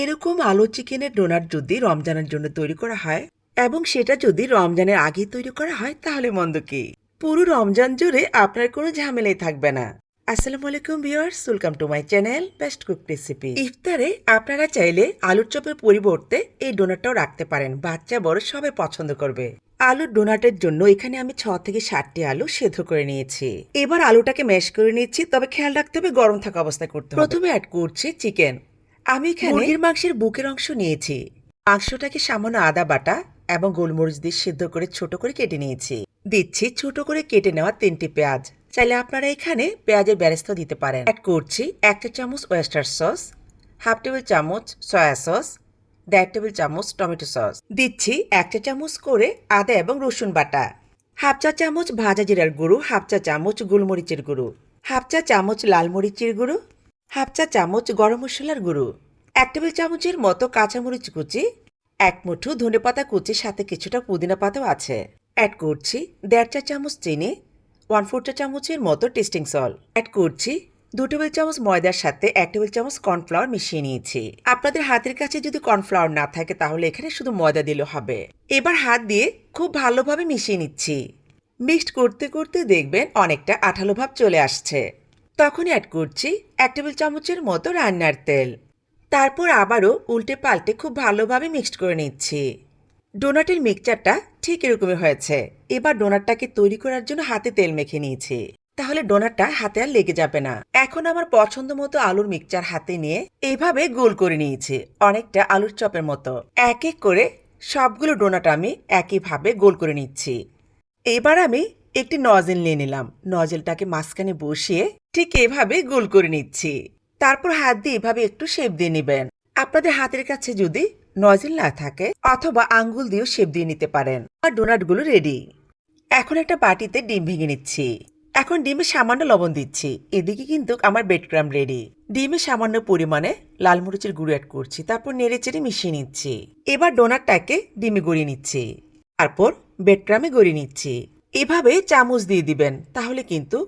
এরকম আলু চিকেনের ডোনাট যদি রমজানের জন্য তৈরি করা হয়, এবং সেটা যদি রমজানের আগে তৈরি করা হয়, তাহলে মন্দ কি? পুরো রমজান জুড়ে আপনার কোনো ঝামেলাই থাকবে না। আসসালামু আলাইকুম viewers, welcome to my channel best cook recipe. ইফতারে আপনারা চাইলে আলুর চপের পরিবর্তে এই ডোনাটটাও রাখতে পারেন, বাচ্চা, বড় সবাই পছন্দ করবে। আলুর ডোনাটের জন্য এখানে আমি ছ থেকে সাতটি আলু সেদ্ধ করে নিয়েছি। এবার আলুটাকে ম্যাশ করে নিচ্ছি তবে খেয়াল রাখতে হবে গরম থাকা অবস্থায় করতে হবে। প্রথমে অ্যাড করছি চিকেন আমি এখানে মাংসের বুকের অংশ নিয়েছি। মাংসটাকে সামান্য আদা বাটা এবং গোলমরিচ দিয়ে সিদ্ধ করে ছোট করে কেটে নিয়েছি। দিচ্ছি ছোট করে কেটে নেওয়া তিনটি পেঁয়াজ। চাইলে আপনারা এখানে পেঁয়াজের ব্যারেস্তা দিতে পারেন। অ্যাড করছি এক চা চামচ ওয়েস্টার সস হাফ টেবিল চামচ সয়া সস দেড় টেবিল চামচ টমেটো সস দিচ্ছি এক চা চামচ করে আদা এবং রসুন বাটা। হাফ চা চামচ ভাজা জিরার গুঁড়ো হাফ চা চামচ গোলমরিচের গুঁড়ো। হাফ চা চামচ লাল মরিচের গুঁড়ো হাফ চা চামচ গরম মশলার গুঁড়ো, এক টেবিল চামচের মতো কাঁচামরিচ কুচি, এক মুঠো ধনে পাতা কুচি সাথে কিছুটা পুদিনা পাতাও আছে। অ্যাড করছি দেড় চা চামচ চিনি ওয়ান ফোর চা চামচের মতো টেস্টিং সল অ্যাড করছি দু টেবিল চামচ ময়দার সাথে এক টেবিল চামচ কর্নফ্লাওয়ার মিশিয়ে নিয়েছি। আপনাদের হাতের কাছে যদি কর্নফ্লাওয়ার না থাকে তাহলে এখানে শুধু ময়দা দিলেও হবে। এবার হাত দিয়ে খুব ভালোভাবে মিশিয়ে নিচ্ছি। মিক্সড করতে করতে দেখবেন অনেকটা আঠালো ভাব চলে আসছে। তখন অ্যাড করছি এক টেবিল চামচের মতো রান্নার তেল। তারপর আবারও উল্টে পাল্টে খুব ভালোভাবে মিক্সড করে নিচ্ছি। ডোনাটের মিক্সচারটা ঠিক এরকমই হয়েছে। এবার ডোনাটটাকে তৈরি করার জন্য হাতে তেল মেখে নিয়েছি। তাহলে ডোনাটটা হাতে আর লেগে যাবে না। এখন আমার পছন্দ মতো আলুর মিক্সচার হাতে নিয়ে এইভাবে গোল করে নিয়েছি, অনেকটা আলুর চপের মতো। এক এক করে সবগুলো ডোনাট আমি একইভাবে গোল করে নিচ্ছি। এবার আমি একটি নজেল নিয়ে নিলাম। নজেলটাকে মাঝখানে বসিয়ে ঠিক এভাবে গোল করে নিচ্ছি। তারপর হাত দিয়ে এভাবে একটু শেপ দিয়ে নেবেন। আপনাদের হাতের কাছে যদি নজেল না থাকে অথবা আঙ্গুল দিয়েও শেপ দিয়ে নিতে পারেন। আর ডোনাটগুলো রেডি এখন একটা বাটিতে ডিম ভেঙে নিচ্ছি। এখন ডিমে সামান্য লবণ দিচ্ছি। এদিকে কিন্তু আমার বেডক্রাম রেডি ডিমে সামান্য পরিমাণে লাল মরিচের গুঁড়ো অ্যাড করছি। তারপর নেড়ে চেড়ে মিশিয়ে নিচ্ছি। এবার ডোনাটটাকে ডিমে গড়িয়ে নিচ্ছি। তারপর বেডক্রামে গড়িয়ে নিচ্ছি। এভাবে চামচ দিয়ে দিবেন। তাহলে কিন্তু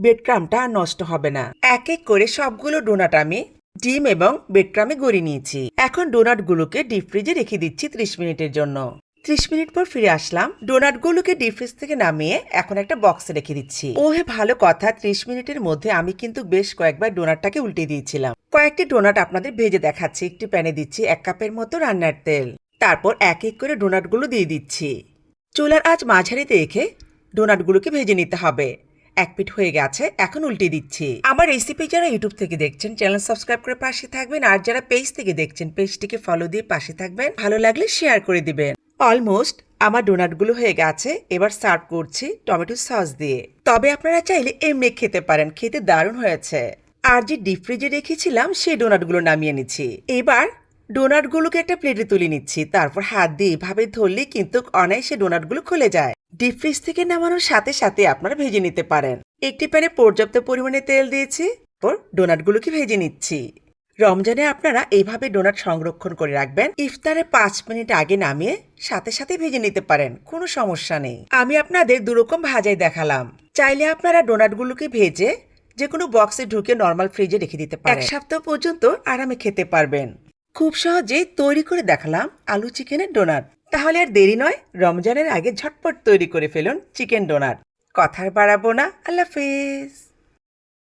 বেডক্রামটা আর নষ্ট হবে না। এক এক করে সবগুলো ডোনাট আমি ডিম এবং বেডক্রামে গড়িয়ে নিয়েছি। এখন ডোনাটগুলোকে ডিপ ফ্রিজে রেখে দিচ্ছি ত্রিশ মিনিটের জন্য। ত্রিশ মিনিট পর ফিরে আসলাম। ডোনাটগুলোকে ডিপ ফ্রিজ থেকে নামিয়ে এখন একটা বক্সে রেখে দিচ্ছি। ও হে ভালো কথা, ত্রিশ মিনিটের মধ্যে আমি কিন্তু বেশ কয়েকবার ডোনাটটাকে উল্টে দিয়েছিলাম। কয়েকটি ডোনাট আপনাদের ভেজে দেখাচ্ছি। একটি প্যানে দিচ্ছি এক কাপের মতো রান্নার তেল। তারপর এক এক করে ডোনাটগুলো দিয়ে দিচ্ছি। চুলার আজ মাঝারিতে রেখে ডোনাটগুলোকে ভেজে নিতে হবে। এক পিঠ হয়ে গেছে, এখন উল্টে দিচ্ছি। আমার রেসিপি যারা ইউটিউব থেকে দেখছেন চ্যানেল সাবস্ক্রাইব করে পাশে থাকবেন, আর যারা পেজ থেকে দেখছেন পেজটিকে ফলো দিয়ে পাশে থাকবেন। ভালো লাগলে শেয়ার করে দিবেন। অলমোস্ট আমার ডোনাটগুলো হয়ে গেছে, এবার সার্ভ করছি টমেটো সস দিয়ে। তবে আপনারা চাইলে এমনি খেতে পারেন, খেতে দারুণ হয়েছে। আর যে ডিপ ফ্রিজে রেখেছিলাম, সেই ডোনাটগুলো নামিয়ে নিচ্ছি। এবার ডোনাটগুলোকে একটা প্লেটে তুলে নিচ্ছি, তারপর হাত দিয়ে এভাবে ধরলে কিন্তু অনায়াসে ডোনাটগুলো খুলে যায়। ডিপ ফ্রিজ থেকে নামানোর সাথে সাথে আপনারা ভেজে নিতে পারেন। একটি প্যানে পর্যাপ্ত পরিমাণে তেল দিয়েছি, তারপর ডোনাটগুলোকে ভেজে নিচ্ছি। রমজানে আপনারা এইভাবে ডোনাট সংরক্ষণ করে রাখবেন। ইফতারে পাঁচ মিনিট আগে নামিয়ে সাথে সাথে ভেজে নিতে পারেন, কোনো সমস্যা নেই। আমি আপনাদের দুরকম ভাজাই দেখালাম। চাইলে আপনারা ডোনাটগুলোকে ভেজে যে কোনো বক্সে ঢুকে নর্মাল ফ্রিজে রেখে দিতে পারেন। এক সপ্তাহ পর্যন্ত আরামে খেতে পারবেন। খুব সহজে তৈরি করে দেখালাম আলু চিকেনের ডোনাট। তাহলে আর দেরি নয়, রমজানের আগে ঝটপট তৈরি করে ফেলুন চিকেন ডোনার কথার বাড়াবো না, আল্লাহ হাফেজ।